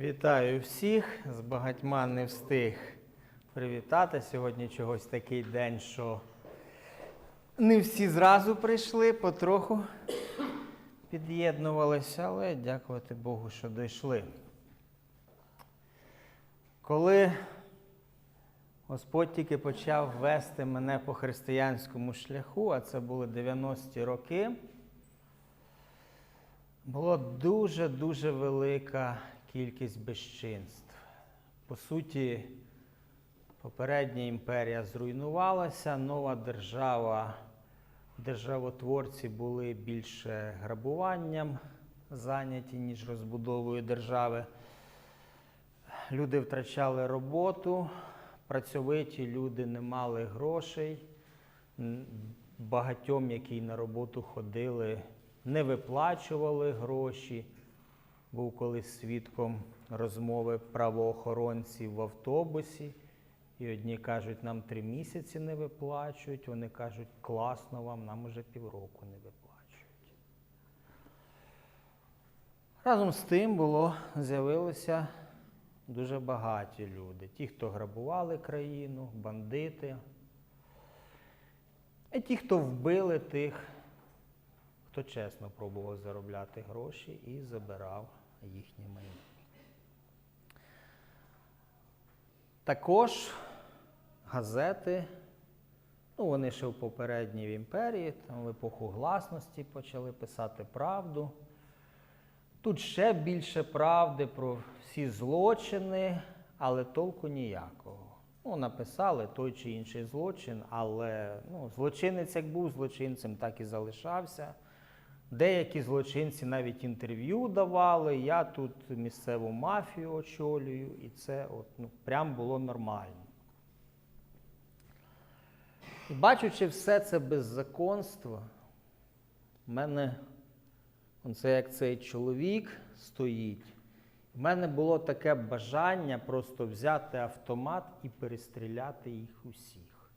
Вітаю всіх. З багатьма не встиг привітати. Сьогодні чогось такий день, що не всі зразу прийшли, потроху під'єднувалися, але дякувати Богу, що дійшли. Коли Господь тільки почав вести мене по християнському шляху, а це були 90-ті роки, була дуже-дуже велика кількість безчинств. По суті, попередня імперія зруйнувалася, нова держава, державотворці були більше грабуванням зайняті, ніж розбудовою держави. Люди втрачали роботу, працьовиті люди не мали грошей. Багатьом, які на роботу ходили, не виплачували гроші. Був колись свідком розмови правоохоронців в автобусі. І одні кажуть, нам три місяці не виплачують, вони кажуть, класно вам, нам уже півроку не виплачують. Разом з тим було, з'явилося дуже багаті люди. Ті, хто грабували країну, бандити. І ті, хто вбили тих, хто чесно пробував заробляти гроші і забирав їхнє майно. Також газети, ну вони ще в попередній в імперії, там в епоху гласності почали писати правду. Тут ще більше правди про всі злочини, але толку ніякого. Ну, написали той чи інший злочин, але ну, злочинець як був злочинцем, так і залишався. Деякі злочинці навіть інтерв'ю давали. Я тут місцеву мафію очолюю, і це от, ну, прям було нормально. І бачучи все це беззаконство, в мене Оце як цей чоловік стоїть. У мене було таке бажання просто взяти автомат і перестріляти їх усіх.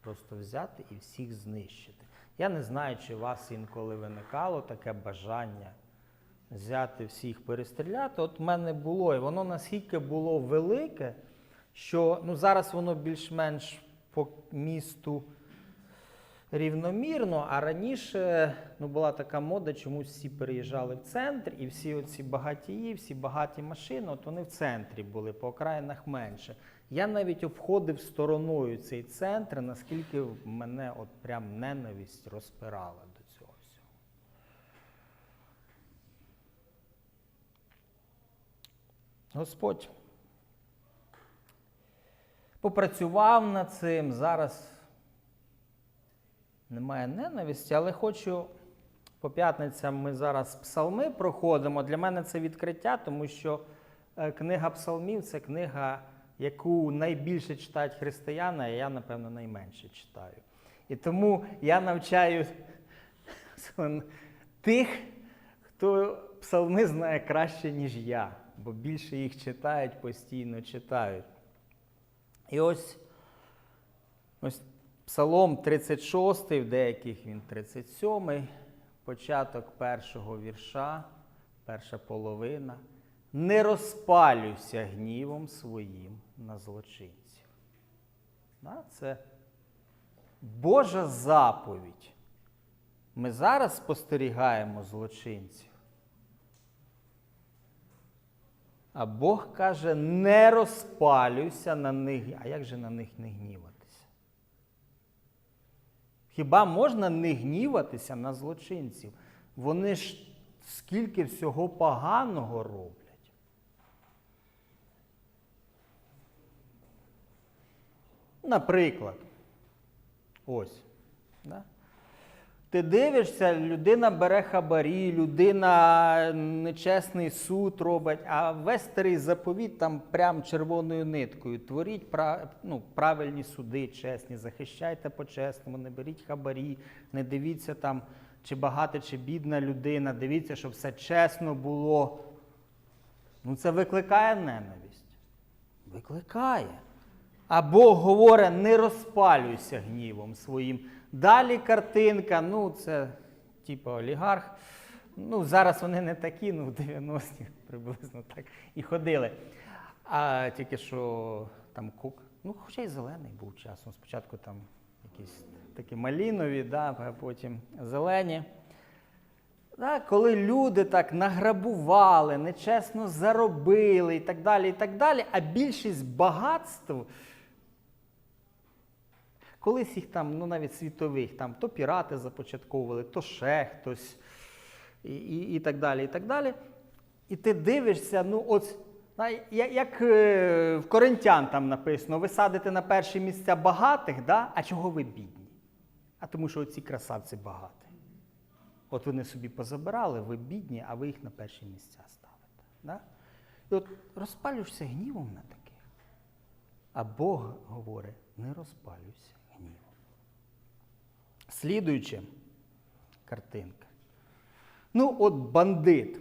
Просто взяти і всіх знищити. Я не знаю, чи у вас інколи виникало таке бажання взяти всіх перестріляти. От в мене було, і воно наскільки було велике, що ну, зараз воно більш-менш по місту рівномірно, а раніше ну, була така мода, чомусь всі переїжджали в центр, і всі оці багатії, всі багаті машини, от вони в центрі були, по окраїнах менше. Я навіть обходив стороною цей центр, наскільки мене от прям ненависть розпирала до цього всього. Господь попрацював над цим, зараз немає ненависті, але хочу по п'ятницям ми зараз псалми проходимо. Для мене це відкриття, тому що е, книга псалмів це книга, яку найбільше читають християни, а я, напевно, найменше читаю. І тому я навчаю тих, хто псалми знає краще, ніж я, бо більше їх читають, постійно читають. І ось, ось Псалом 36, в деяких він 37, початок першого вірша, перша половина. Не розпалюйся гнівом своїм на злочинців. Це Божа заповідь. Ми зараз спостерігаємо злочинців. А Бог каже, не розпалюйся на них. А як же на них не гніватися? Хіба можна не гніватися на злочинців? Вони ж скільки всього поганого роблять. Наприклад, ось. Да? Ти дивишся, людина бере хабарі, людина нечесний суд робить, а весь старий заповіт там прям червоною ниткою. Творіть ну, правильні суди, чесні, захищайте по-чесному, не беріть хабарі, не дивіться там, чи багата, чи бідна людина, дивіться, щоб все чесно було. Ну це викликає ненависть. Викликає. А Бог говорить, не розпалюйся гнівом своїм. Далі картинка, ну це типу олігарх. Ну, зараз вони не такі, ну в 90-х приблизно так і ходили. А тільки що там кук. Ну, хоча й зелений був часом. Спочатку там якісь такі малінові, да, а потім зелені. Да, коли люди так награбували, нечесно заробили і так далі, і так далі, а більшість багатств, колись їх там, ну навіть світових, там то пірати започатковували, то ще хтось, і, і, і так далі, і так далі. І ти дивишся, ну от, як е, в Коринтян там написано, ви садите на перші місця багатих, да? а чого ви бідні? А тому що оці красавці багаті. От вони собі позабирали, ви бідні, а ви їх на перші місця ставите. Да? І от розпалюєшся гнівом на таких. А Бог говорить, не розпалюйся гнівом. Слідуюча картинка. Ну, от бандит.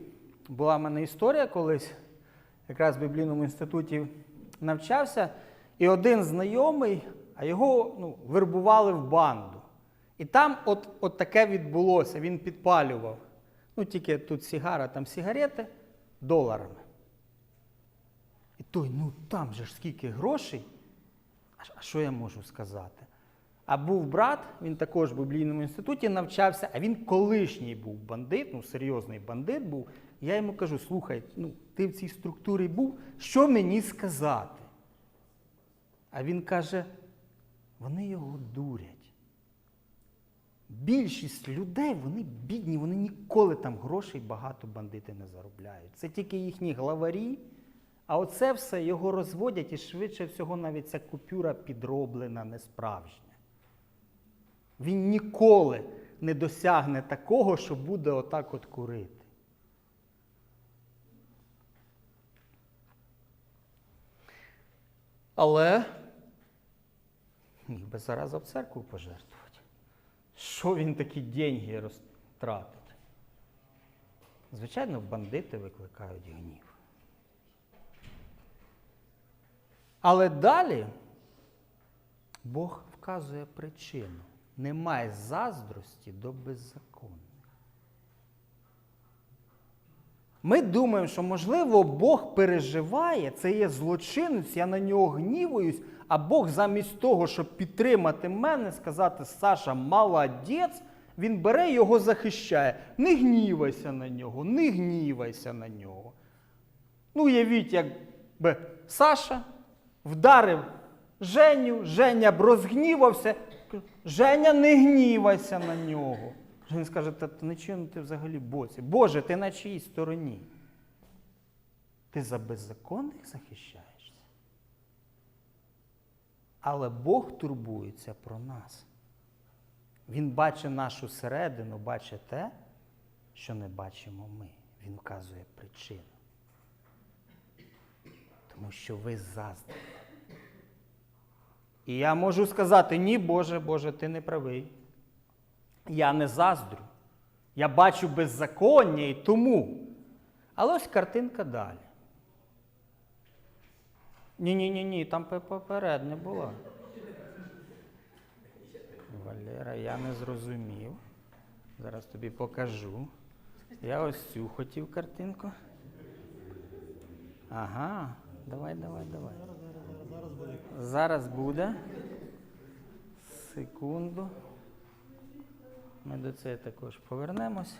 Була в мене історія колись, якраз в біблійному інституті навчався, і один знайомий, а його ну, вербували в банду. І там от, от таке відбулося, він підпалював. Ну, тільки тут сігара, там сігарети доларами. І той, ну там же ж скільки грошей. А що я можу сказати? А був брат, він також в біблійному інституті навчався, а він колишній був бандит, ну серйозний бандит був. Я йому кажу: слухай, ну ти в цій структурі був, що мені сказати? А він каже: вони його дурять. Більшість людей, вони бідні, вони ніколи там грошей багато бандити не заробляють. Це тільки їхні главарі, а оце все його розводять і швидше всього навіть ця купюра підроблена, не справжня. Він ніколи не досягне такого, що буде отак от курити. Але міг би зараз в церкву пожертвувати. Що він такі деньги розтратить? Звичайно, бандити викликають гнів. Але далі Бог вказує причину. Немає заздрості до беззаконних. Ми думаємо, що, можливо, Бог переживає, це є злочинець, я на нього гнівуюсь, а Бог замість того, щоб підтримати мене, сказати, Саша, молодець, він бере його захищає. Не гнівайся на нього, не гнівайся на нього. Ну, уявіть, якби Саша вдарив Женю, Женя б розгнівався. Женя, не гнівайся на нього. Він скаже, та на чому ти взагалі боці? Боже, ти на чиїй стороні? Ти за беззаконних захищаєшся. Але Бог турбується про нас. Він бачить нашу середину, бачить те, що не бачимо ми. Він вказує причину. Тому що ви заздрите. І я можу сказати: ні, Боже, Боже, ти не правий. Я не заздрю. Я бачу беззаконня і тому. Але ось картинка далі. Ні-ні-ні, ні, там поперед не була. Валера, я не зрозумів. Зараз тобі покажу. Я ось цю хотів картинку. Ага, давай, давай, давай. Зараз буде. Секунду. Ми до цього також повернемось.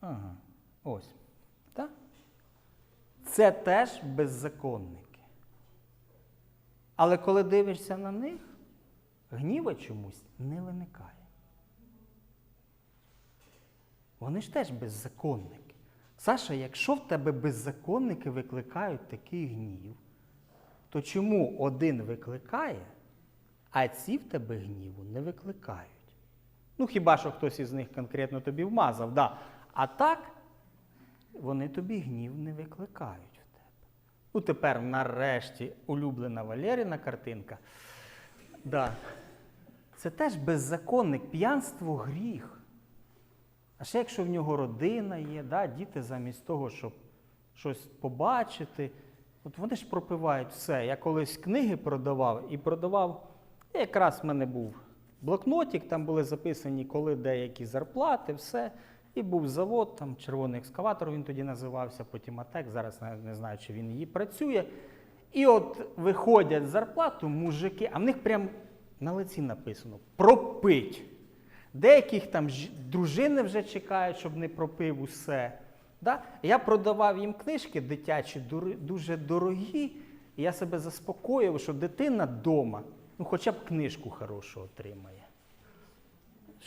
Ага, ось. Так? Це теж беззаконники. Але коли дивишся на них, гніва чомусь не виникає. Вони ж теж беззаконники. Саша, якщо в тебе беззаконники викликають такий гнів, то чому один викликає, а ці в тебе гніву не викликають? Ну, хіба що хтось із них конкретно тобі вмазав, да. а так вони тобі гнів не викликають в тебе. Ну, тепер, нарешті, улюблена Валеріна картинка. Да. Це теж беззаконник, п'янство гріх. А ще якщо в нього родина є, да, діти замість того, щоб щось побачити, от вони ж пропивають все. Я колись книги продавав і продавав, якраз в мене був блокнотик, там були записані, коли деякі зарплати, все. І був завод, там червоний екскаватор він тоді називався, потім АТЕК, зараз не, знаю, чи він її працює. І от виходять зарплату мужики, а в них прям на лиці написано пропить. Деяких там дружини вже чекають, щоб не пропив усе. Да? Я продавав їм книжки дитячі, дуже дорогі, і я себе заспокоював, що дитина вдома ну, хоча б книжку хорошу отримає.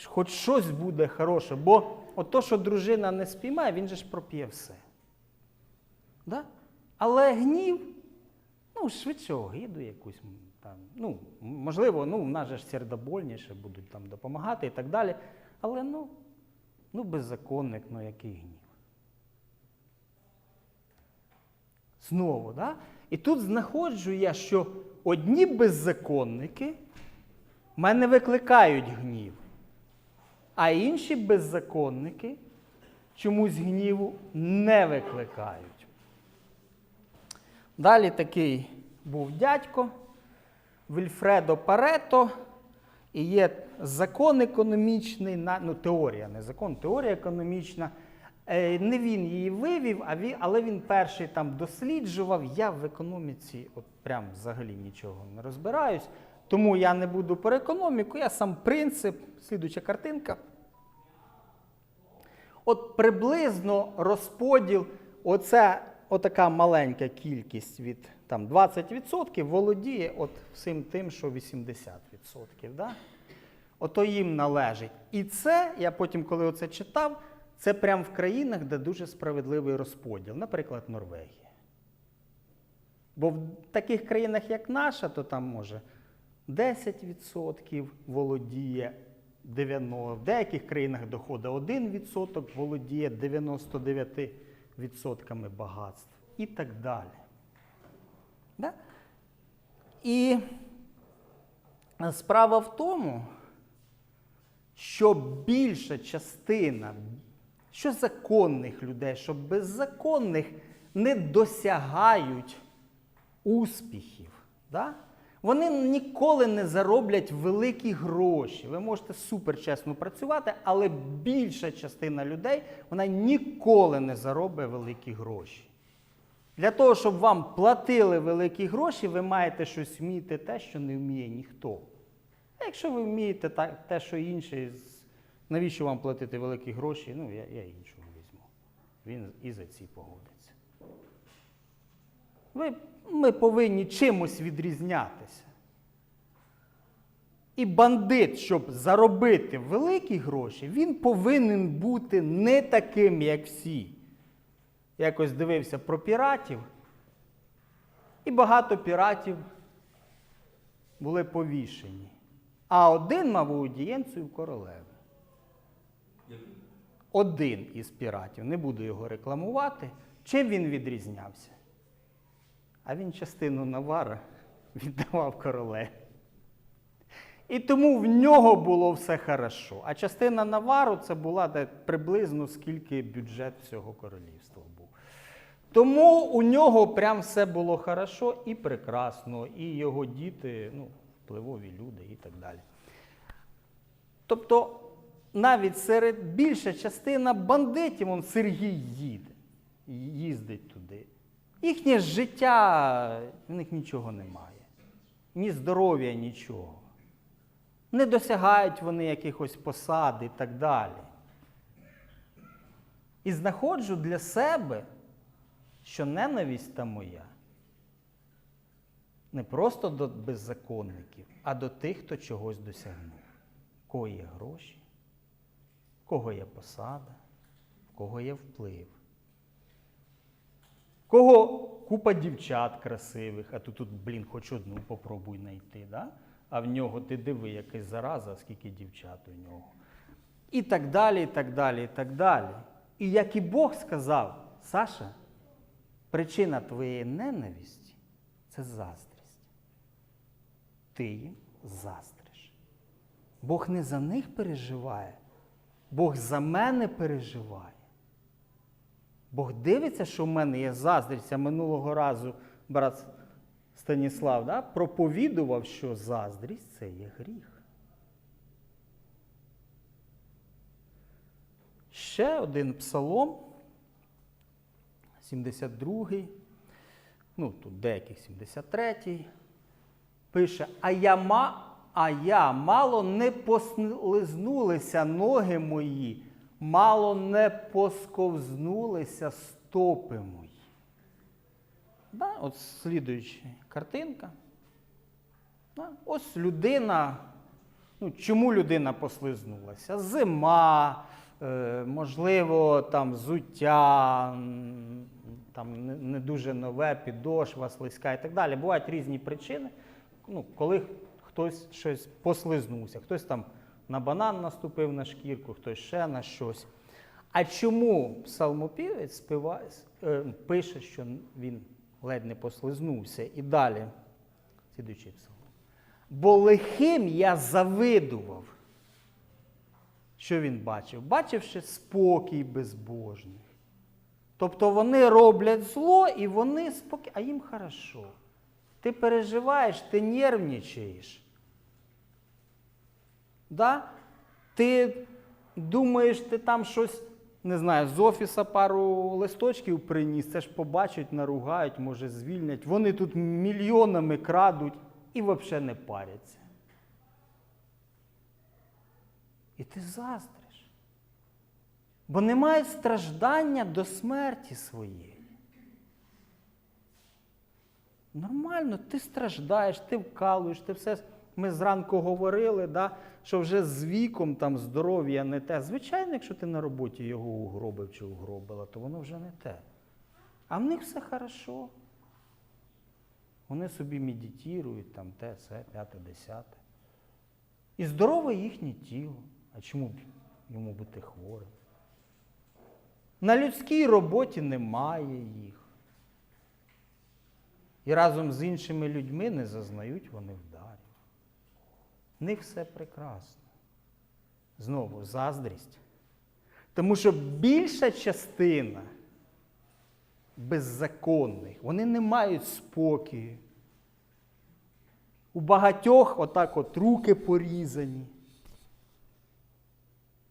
Хоч щось буде хороше, бо от то, що дружина не спіймає, він же ж проп'є все. Да? Але гнів, ну, швидше огиду якусь. Там, ну, можливо, ну, в нас же сердобольніше будуть там допомагати і так далі. Але ну, ну беззаконник, ну який гнів. Знову, да? І тут знаходжу я, що одні беззаконники мене викликають гнів, а інші беззаконники чомусь гніву не викликають. Далі такий був дядько Вільфредо Парето, і є закон економічний, ну теорія, не закон, теорія економічна. Е, Не він її вивів, а він, але він перший там досліджував. Я в економіці от прям взагалі нічого не розбираюсь. Тому я не буду про економіку, я сам принцип, слідуча картинка. От приблизно розподіл, оце отака маленька кількість від там, 20% володіє от всім тим, що 80%. Да? Ото їм належить. І це, я потім, коли оце читав, це прямо в країнах, де дуже справедливий розподіл, наприклад, Норвегія. Бо в таких країнах, як наша, то там може 10% володіє 90%, в деяких країнах доходить 1% володіє 99% багатств і так далі. Да? І справа в тому, що більша частина, що законних людей, що беззаконних не досягають успіхів. Да? Вони ніколи не зароблять великі гроші. Ви можете суперчесно працювати, але більша частина людей вона ніколи не заробить великі гроші. Для того, щоб вам платили великі гроші, ви маєте щось вміти те, що не вміє ніхто. А якщо ви вмієте те, що інший, з- навіщо вам платити великі гроші? Ну, я, я іншого візьму. Він і за ці погодиться. Ви, ми повинні чимось відрізнятися. І бандит, щоб заробити великі гроші, він повинен бути не таким, як всі. Якось дивився про піратів, і багато піратів були повішені. А один мав аудієнцію в королеви. Один із піратів, не буду його рекламувати. Чим він відрізнявся? А він частину навара віддавав королеві. І тому в нього було все хорошо. А частина навару це була де приблизно скільки бюджет всього королівства. Тому у нього прям все було хорошо і прекрасно, і його діти, ну, впливові люди і так далі. Тобто, навіть серед більша частина бандитів, он Сергій їде, їздить туди. Їхнє життя, в них нічого немає. Ні здоров'я, нічого. Не досягають вони якихось посад і так далі. І знаходжу для себе, що ненависть та моя не просто до беззаконників, а до тих, хто чогось досягнув. В кого є гроші, в кого є посада, в кого є вплив. В Кого купа дівчат красивих, а ти тут, блін, хоч одну попробуй знайти, да? а в нього ти диви, якась зараза, скільки дівчат у нього. І так далі, і так далі, і так далі. І як і Бог сказав, Саша, Причина твоєї ненависті це заздрість. Ти їм заздриш. Бог не за них переживає, Бог за мене переживає. Бог дивиться, що в мене є заздрість. Я минулого разу брат Станіслав да, проповідував, що заздрість це є гріх. Ще один псалом. 72-й, ну тут деяких 73-й, пише: А я, ма, а я мало не послизнулися ноги мої, мало не посковзнулися стопи мої. Да? От слідуюча картинка. Да? Ось людина. Ну, чому людина послизнулася? Зима, е, можливо, там взуття, м, там не, дуже нове, підошва, слизька і так далі. Бувають різні причини, ну, коли хтось щось послизнувся, хтось там на банан наступив на шкірку, хтось ще на щось. А чому псалмопівець співає, е, пише, що він ледь не послизнувся? І далі, слідуючий псалом. Бо лихим я завидував. Що він бачив? Бачивши спокій безбожних. Тобто вони роблять зло і вони спокійні, а їм хорошо. Ти переживаєш, ти нервничаєш. Да? Ти думаєш, ти там щось, не знаю, з офіса пару листочків приніс, це ж побачать, наругають, може, звільнять. Вони тут мільйонами крадуть і взагалі не паряться. І ти заздриш. Бо немає страждання до смерті своєї. Нормально, ти страждаєш, ти вкалуєш, ти все. Ми зранку говорили, да, що вже з віком там здоров'я не те. Звичайно, якщо ти на роботі його угробив чи угробила, то воно вже не те. А в них все хорошо. Вони собі медитують, там те, це, п'яте, десяте. І здорове їхнє тіло. А чому б йому бути хворим? На людській роботі немає їх. І разом з іншими людьми не зазнають вони вдарів. В них все прекрасно. Знову заздрість. Тому що більша частина беззаконних, вони не мають спокою. У багатьох отак от руки порізані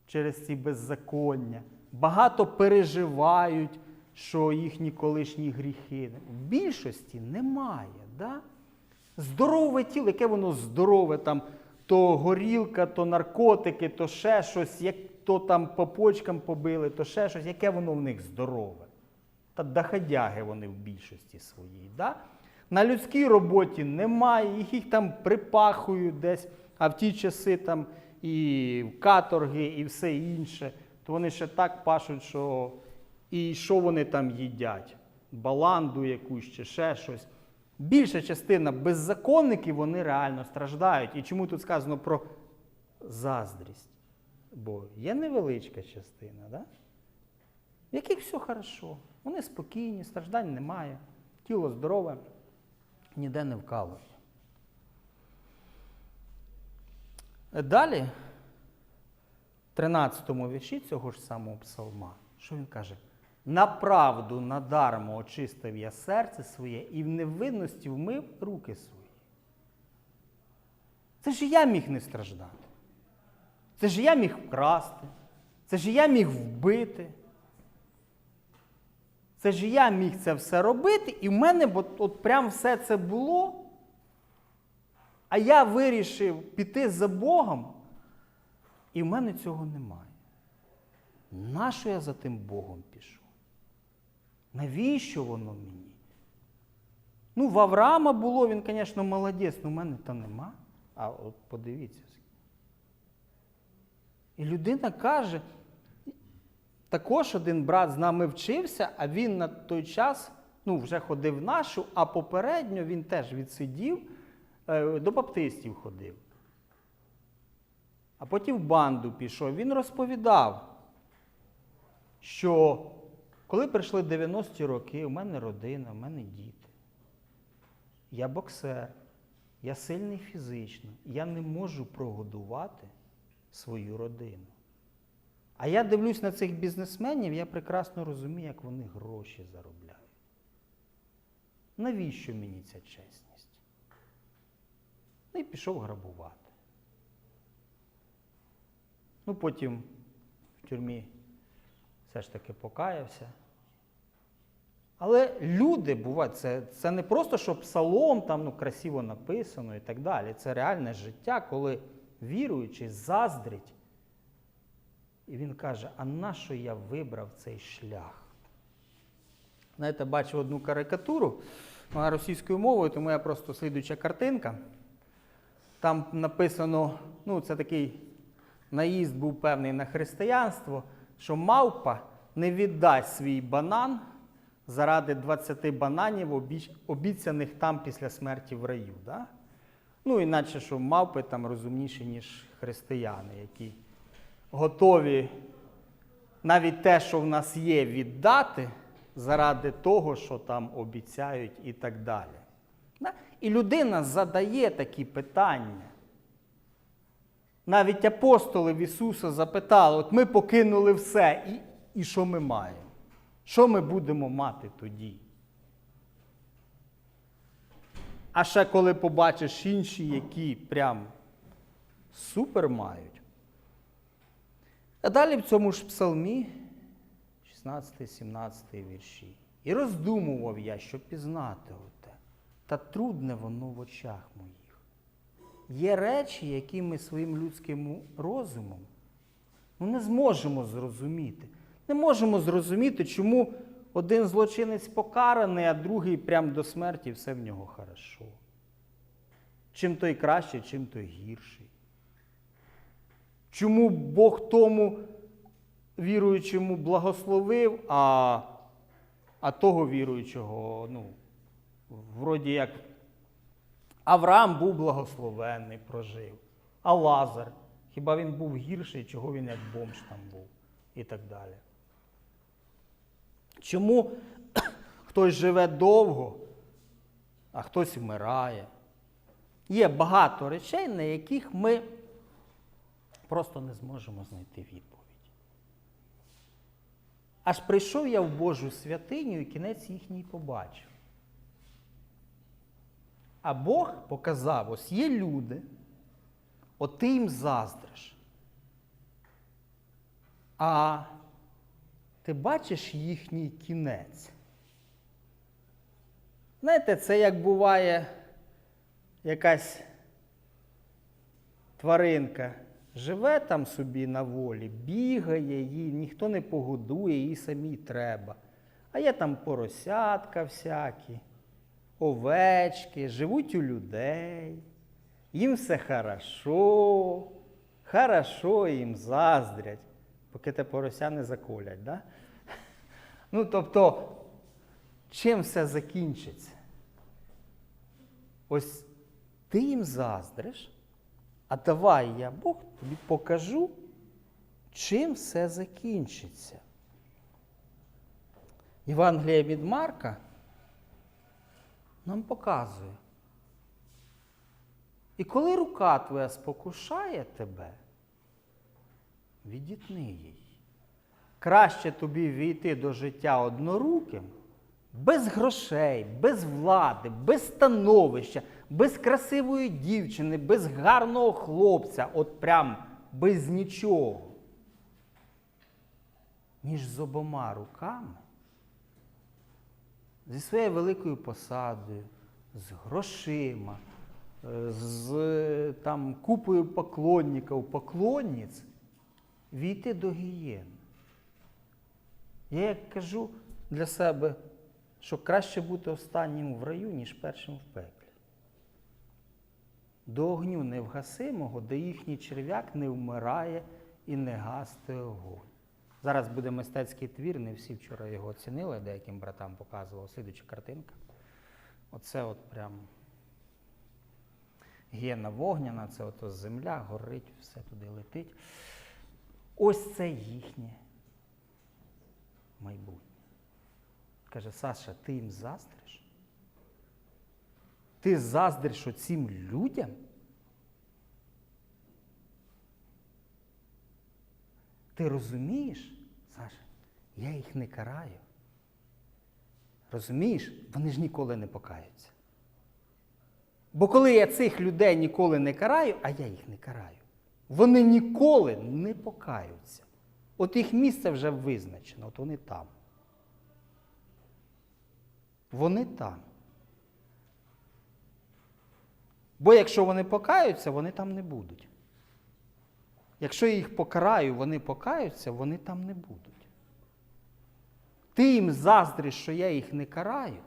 через ці беззаконня. Багато переживають, що їхні колишні гріхи. В більшості немає. Да? Здорове тіло, яке воно здорове, там, то горілка, то наркотики, то ще щось, як, то там по почкам побили, то ще щось, яке воно в них здорове. Та доходяги вони в більшості своїй. Да? На людській роботі немає, їх, їх там припахують десь, а в ті часи там і каторги, і все інше, то вони ще так пашуть, що і що вони там їдять? Баланду якусь чи ще щось. Більша частина беззаконників вони реально страждають. І чому тут сказано про заздрість? Бо є невеличка частина, да? в яких все хорошо. Вони спокійні, страждань немає, тіло здорове, ніде не вкалує. Далі, 13 му вірші цього ж самого псалма, що він каже? На правду надармо очистив я серце своє і в невинності вмив руки свої. Це ж я міг не страждати. Це ж я міг вкрасти. Це ж я міг вбити. Це ж я міг це все робити, і в мене от, от прям все це було. А я вирішив піти за Богом, і в мене цього немає. Нащо я за тим Богом пішов? Навіщо воно мені? Ну, в Авраама було, він, звісно, молодець, але в мене то нема. А от подивіться. І людина каже, також один брат з нами вчився, а він на той час ну, вже ходив нашу, а попередньо він теж відсидів, е, до баптистів ходив. А потім в банду пішов. Він розповідав, що коли прийшли 90-ті роки, у мене родина, у мене діти. Я боксер, я сильний фізично, я не можу прогодувати свою родину. А я дивлюсь на цих бізнесменів, я прекрасно розумію, як вони гроші заробляють. Навіщо мені ця чесність? Ну і пішов грабувати. Ну, потім в тюрмі все ж таки покаявся. Але люди бувають, це, це не просто, що псалом там ну, красиво написано і так далі. Це реальне життя, коли віруючий заздрить. І він каже: а нащо я вибрав цей шлях? Знаєте, бачив одну карикатуру, вона російською мовою, тому я просто слідуюча картинка. Там написано, ну, це такий наїзд був певний на християнство, що мавпа не віддасть свій банан заради 20 бананів, обіцяних там після смерті в раю. Да? Ну, іначе, що мавпи там розумніші, ніж християни, які готові навіть те, що в нас є, віддати заради того, що там обіцяють і так далі. Да? І людина задає такі питання. Навіть апостоли в Ісуса запитали: от ми покинули все, і, і що ми маємо? Що ми будемо мати тоді? А ще коли побачиш інші, які прям супер мають. А далі в цьому ж псалмі, 16-17 вірші. І роздумував я, щоб пізнати оте, та трудне воно в очах моїх. Є речі, які ми своїм людським розумом ну, не зможемо зрозуміти. Не можемо зрозуміти, чому один злочинець покараний, а другий прям до смерті все в нього хорошо. Чим той кращий, чим той гірший. Чому Бог тому віруючому благословив, а, а того віруючого, ну, вроді як Авраам був благословенний, прожив. А Лазар, хіба він був гірший, чого він як бомж там був і так далі. Чому хтось живе довго, а хтось вмирає? Є багато речей, на яких ми просто не зможемо знайти відповідь. Аж прийшов я в Божу святиню і кінець їхній побачив. А Бог показав, ось є люди, от ти їм заздриш. А ти бачиш їхній кінець. Знаєте, це як буває якась тваринка живе там собі на волі, бігає, їй ніхто не погодує, їй самій треба. А є там поросятка всякі, овечки, живуть у людей, їм все хорошо, хорошо їм заздрять, поки те порося не заколять. Да? Ну, тобто, чим все закінчиться? Ось ти їм заздриш, а давай я Бог тобі покажу, чим все закінчиться. Євангелія від Марка нам показує. І коли рука твоя спокушає тебе, відітни її. Краще тобі війти до життя одноруким, без грошей, без влади, без становища, без красивої дівчини, без гарного хлопця, от прям без нічого, ніж з обома руками, зі своєю великою посадою, з грошима, е, з там, купою поклонників, поклонниць, війти до гієни. Я як кажу для себе, що краще бути останнім в раю, ніж першим в пеклі. До огню невгасимого, де їхній черв'як не вмирає і не гасти огонь. Зараз буде мистецький твір, не всі вчора його оцінили, деяким братам показував, слідуча картинка. Оце от прям гієна вогняна, це ото земля, горить, все туди летить. Ось це їхнє майбутнє. Каже, Саша, ти їм заздриш? Ти заздриш оцім людям? Ти розумієш, Саша, я їх не караю. Розумієш, вони ж ніколи не покаються. Бо коли я цих людей ніколи не караю, а я їх не караю, вони ніколи не покаються. От їх місце вже визначено, от вони там. Вони там. Бо якщо вони покаються, вони там не будуть. Якщо я їх покараю, вони покаються, вони там не будуть. Ти їм заздриш, що я їх не караю,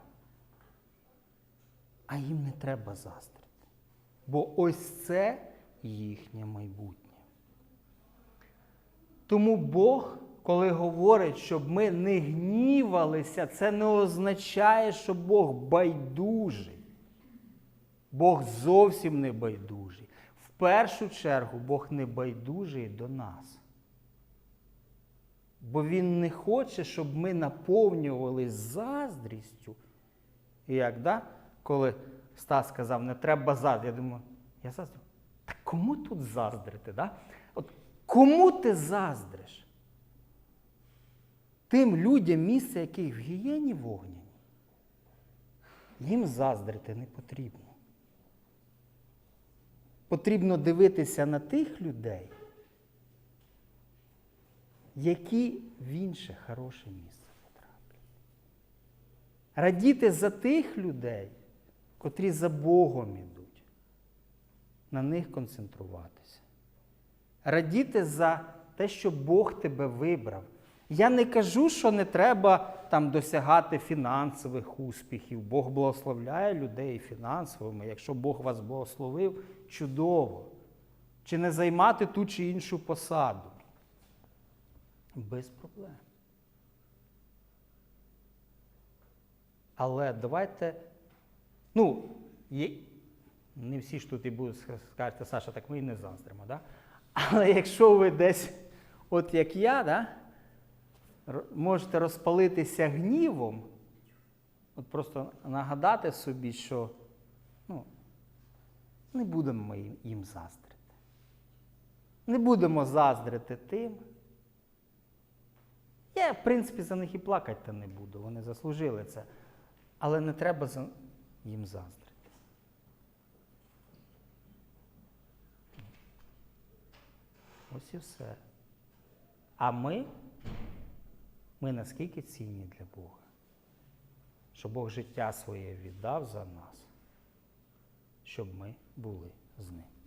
а їм не треба заздрити. Бо ось це їхнє майбутнє. Тому Бог, коли говорить, щоб ми не гнівалися, це не означає, що Бог байдужий. Бог зовсім не байдужий. Першу чергу Бог не байдужий до нас. Бо Він не хоче, щоб ми наповнювалися заздрістю. І як, да? коли Стас сказав, не треба заздрити, я думаю, я заздрю. Так кому тут заздрити? Да? От кому ти заздриш? Тим людям, місце яких в гієні вогняні, їм заздрити не потрібно. Потрібно дивитися на тих людей, які в інше хороше місце потраплять. Радіти за тих людей, котрі за Богом ідуть, на них концентруватися. Радіти за те, що Бог тебе вибрав. Я не кажу, що не треба там досягати фінансових успіхів. Бог благословляє людей фінансовими. Якщо Бог вас благословив, чудово. Чи не займати ту чи іншу посаду? Без проблем. Але давайте, ну, є, не всі ж тут і будуть скажете, Саша, так ми і не заздримо, да? Але якщо ви десь, от як я, да, можете розпалитися гнівом, от просто нагадати собі, що ну, не будемо ми їм- заздрити. Не будемо заздрити тим. Я, в принципі, за них і плакати не буду, вони заслужили це. Але не треба їм заздрити. Ось і все. А ми, ми наскільки цінні для Бога, що Бог життя своє віддав за нас, щоб ми були з ним.